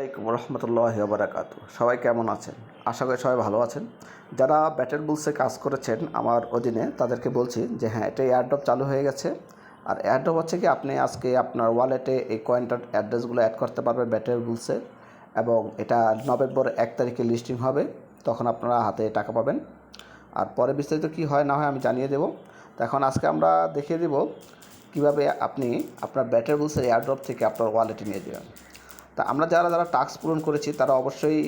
আসসালামাইকুম রহমতুল্লাহ বারাকাতু সবাই কেমন আছেন? আশা করি সবাই ভালো আছেন। যারা ব্যাটেল বুলসে কাজ করেছেন আমার অধীনে, তাদেরকে বলছি যে হ্যাঁ এটা এয়ারড্রপ চালু হয়ে গেছে। আর এয়ারড্রপ হচ্ছে কি, আপনি আজকে আপনার ওয়ালেটে এই কয়েনটার অ্যাড্রেসগুলো অ্যাড করতে পারবেন ব্যাটেল বুলসে এবং এটা নভেম্বর এক তারিখে লিস্টিং হবে, তখন আপনারা হাতে টাকা পাবেন। আর পরে বিস্তারিত কী হয় না হয় আমি জানিয়ে দেবো। তো এখন আজকে আমরা দেখিয়ে দেব কীভাবে আপনি আপনার ব্যাটার বুলসের এয়ারড্রপ থেকে আপনার ওয়ালেটে নিয়ে যাবেন। তা আমরা যারা যারা টাস্ক পূরণ করেছি, তারা অবশ্যই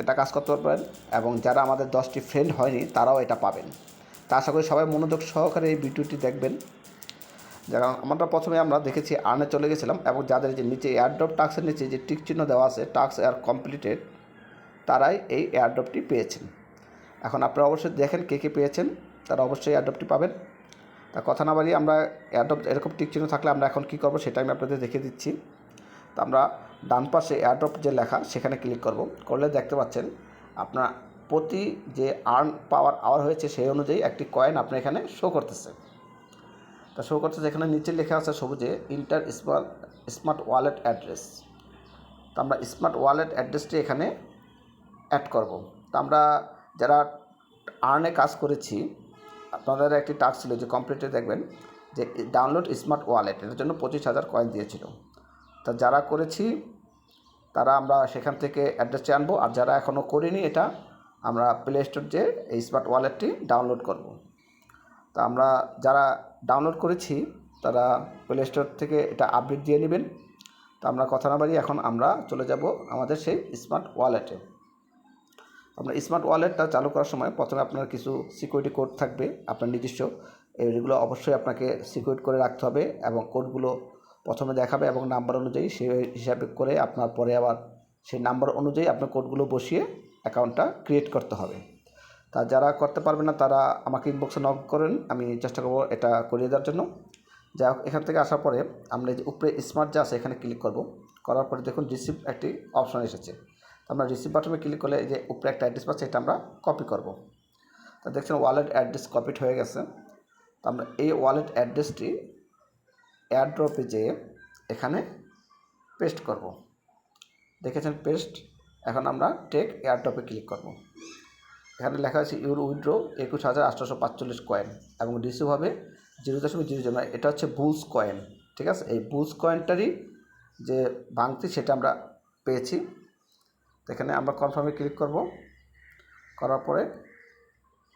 এটা কাজ করতে পারবেন এবং যারা আমাদের দশটি ফ্রেন্ড হয়নি, তারাও এটা পাবেন। তা আশা করি সবাই মনোযোগ সহকারে এই ভিডিওটি দেখবেন। যেমন আমরা প্রথমে আমরা দেখেছি আর্নে চলে গেছিলাম এবং যাদের যে নিচে এয়ারড্রপ টাক্সের নিচে যে টিক চিহ্ন দেওয়া আছে টাক্স এয়ার কমপ্লিটেড তারাই এই এয়ারড্রপটি পেয়েছেন। এখন আপনারা অবশ্যই দেখেন কে কে পেয়েছেন, তারা অবশ্যই এয়ারড্রপটি পাবেন। তা কথা না বাড়িয়ে আমরা এয়ারড্রপ এরকম টিক চিহ্ন থাকলে আমরা এখন কী করব সেটা আমি আপনাদের দেখিয়ে দিচ্ছি। তো আমরা ডান পাশে এয়ারড্রপ যে লেখা, সেখানে ক্লিক করব। করলে দেখতে পাচ্ছেন, আপনার প্রতি যে আর্ন পাওয়ার আওয়ার হয়েছে, সেই অনুযায়ী একটি কয়েন আপনার এখানে শো করতেছে। তা শো করতেছে, এখানে নিচে লেখা আছে সবুজে inter smart smart wallet address তো আমরা স্মার্ট ওয়ালেট অ্যাড্রেসটি এখানে অ্যাড করব। তো আমরা যারা আর্নে কাজ করেছি, আপনাদের একটি টাস্ক ছিল যে কমপ্লিটে দেখবেন যে ডাউনলোড স্মার্ট ওয়ালেট এটার জন্য পঁচিশ হাজার কয়েন দিয়েছিল। তা যারা করেছি, তারা আমরা সেখান থেকে অ্যাড্রেসটি আনব। আর যারা এখনও করিনি এটা, আমরা প্লে স্টোর যে এই স্মার্ট ওয়ালেটটি ডাউনলোড করব। তা আমরা যারা ডাউনলোড করেছি, তারা প্লে স্টোর থেকে এটা আপডেট দিয়ে নেবেন। তা আমরা কথা না বাড়িয়ে এখন আমরা চলে যাব আমাদের সেই স্মার্ট ওয়ালেটে আপনার স্মার্ট ওয়ালেটটা চালু করার সময় প্রথমে আপনার কিছু সিকিউরিটি কোড থাকবে, আপনার নিজস্ব। এগুলো অবশ্যই আপনাকে সিকিউরিট করে রাখতে হবে এবং কোডগুলো প্রথমে দেখাবে এবং নাম্বার অনুযায়ী সেই হিসাবে করে আপনার পরে আবার সেই নাম্বার অনুযায়ী আপনার কোডগুলো বসিয়ে অ্যাকাউন্টটা ক্রিয়েট করতে হবে। তা যারা করতে পারবে না, তারা আমাকে ইনবক্সে নক করেন, আমি চেষ্টা করব এটা করিয়ে দেওয়ার জন্য। যা এখান থেকে আসার পরে আমরা যে উপরে স্মার্ট যা আছে, এখানে ক্লিক করব। করার পরে দেখুন রিসিভ একটি অপশন এসেছে। তো আমরা রিসিভ বাটনে ক্লিক করলে এই যে উপরে একটা অ্যাড্রেস পাচ্ছে, এটা আমরা কপি করব। তা দেখছেন ওয়ালেট অ্যাড্রেস কপিড হয়ে গেছে। তো আমরা এই ওয়ালেট অ্যাড্রেসটি এয়ারড্রপে যেয়ে এখানে পেস্ট করব। দেখেছেন পেস্ট এখন আমরা টেক এয়ারড্রপে ক্লিক করব। এখানে লেখা আছে ইউর উইড্রো একুশ হাজার আটশোশো পাঁচচল্লিশ কয়েন এবং রিসিভ হবে জিরো দশমিক জিরো জিরো এটা হচ্ছে বুলস কয়েন ঠিক আছে? এই বুলস কয়েনটারই যে ভাঙতি সেটা আমরা পেয়েছি। এখানে আমরা কনফার্মে ক্লিক করব। করার পরে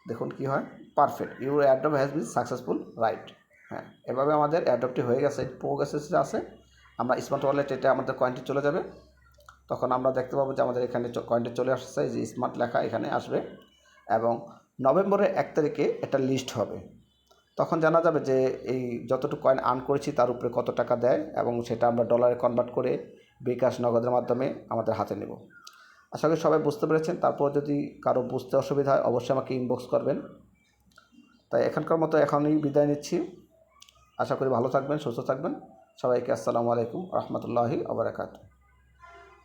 দেখুন কি হয়। Perfect your airdrop has been successful right হ্যাঁ এভাবে আমাদের অ্যাডপ্টটি হয়ে গেছে প্রোগ্রেসে আছে, আমরা স্মার্ট ওয়ালেট এটা আমাদের কয়েনটি চলে যাবে। তখন আমরা দেখতে পাবো যে আমাদের এখানে কয়েনটি চলে আসছে যে স্মার্ট লেখা এখানে আসবে এবং নভেম্বরের এক তারিখে এটা লিস্ট হবে। তখন জানা যাবে যে এই যতটুকু কয়েন আর্ন করেছি তার উপরে কত টাকা দেয় এবং সেটা আমরা ডলারে কনভার্ট করে বিকাশ নগদের মাধ্যমে আমাদের হাতে নেব। আশা করি সবাই বুঝতে পেরেছেন, তারপর যদি কারও বুঝতে অসুবিধা হয়, অবশ্যই আমাকে ইনবক্স করবেন। তাই এখনকার মতো এখনই বিদায় নিচ্ছি। আশা করি ভালো থাকবেন সুস্থ থাকবেন। সবাইকে আসসালামু আলাইকুম রহমতুল্লাহি আবরাকাতু